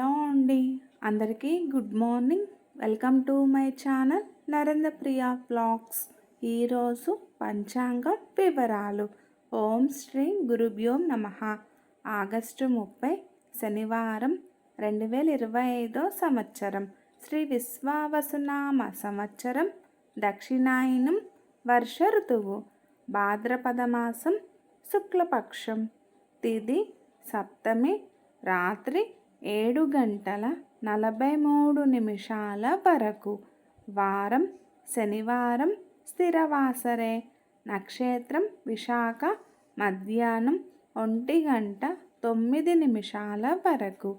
Hello అండి. అందరికీ good morning. Welcome to my channel Narendra Priya blogs ఈరోజు పంచాంగం వివరాలు. ఓం శ్రీ గురుభ్యోం నమ. ఆగస్టు ముప్పై శనివారం రెండు వేల ఇరవై ఐదో సంవత్సరం. శ్రీ విశ్వావసునామ సంవత్సరం. దక్షిణాయనం వర్ష ఋతువు. భాద్రపద మాసం శుక్లపక్షం. తిది సప్తమి రాత్రి ఏడు గంటల నలభై మూడు నిమిషాల వరకు. వారం శనివారం స్థిరవాసరే. నక్షత్రం విశాఖ మధ్యాహ్నం ఒంటి గంట తొమ్మిది నిమిషాల వరకు.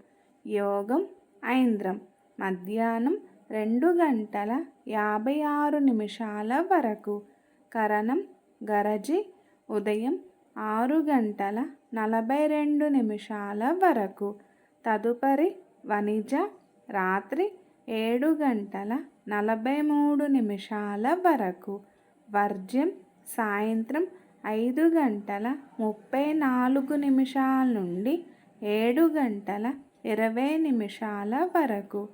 యోగం ఐంద్రం. మధ్యాహ్నం రెండు గంటల యాభై ఆరు నిమిషాల వరకు. కరణం గరజి. ఉదయం ఆరు గంటల నలభై రెండు నిమిషాల వరకు. తదుపరి వణిజ రాత్రి ఏడు గంటల నలభై మూడు నిమిషాల వరకు. వర్జ్యం సాయంత్రం ఐదు గంటల ముప్పై నాలుగు నిమిషాల నుండి ఏడు గంటల ఇరవై నిమిషాల వరకు.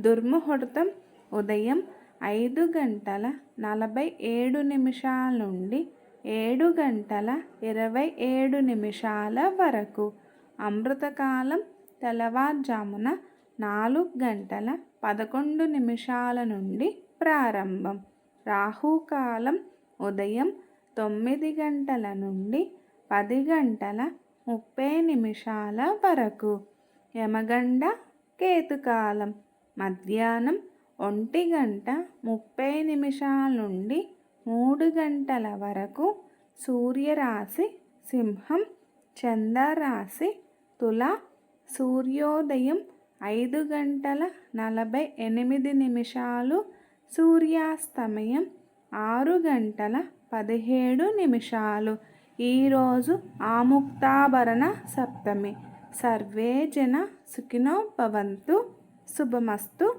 దుర్ముహూర్తం ఉదయం ఐదు గంటల నలభై ఏడు నిమిషాల నుండి ఏడు గంటల ఇరవై ఏడు నిమిషాల వరకు. అమృతకాలం తెల్లవారుజామున నాలుగు గంటల పదకొండు నిమిషాల నుండి ప్రారంభం. రాహుకాలం ఉదయం తొమ్మిది గంటల నుండి పది గంటల ముప్పై నిమిషాల వరకు. యమగండ కేతుకాలం మధ్యాహ్నం ఒంటి గంట ముప్పై నిమిషాల నుండి మూడు గంటల వరకు సూర్యరాశి సింహం చంద్రరాశి తుల సూర్యోదయం ఐదు గంటల నలభై ఎనిమిది నిమిషాలు సూర్యాస్తమయం ఆరు గంటల పదిహేడు నిమిషాలు. ఈరోజు ఆముక్తాభరణ సప్తమి. సర్వే జన సుఖినో భవంతు. శుభమస్తు.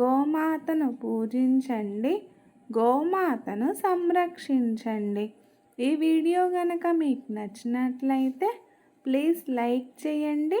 గోమాతను పూజించండి. గోమాతను సంరక్షించండి. ఈ వీడియో కనుక మీకు నచ్చినట్లయితే ప్లీజ్ లైక్ చేయండి.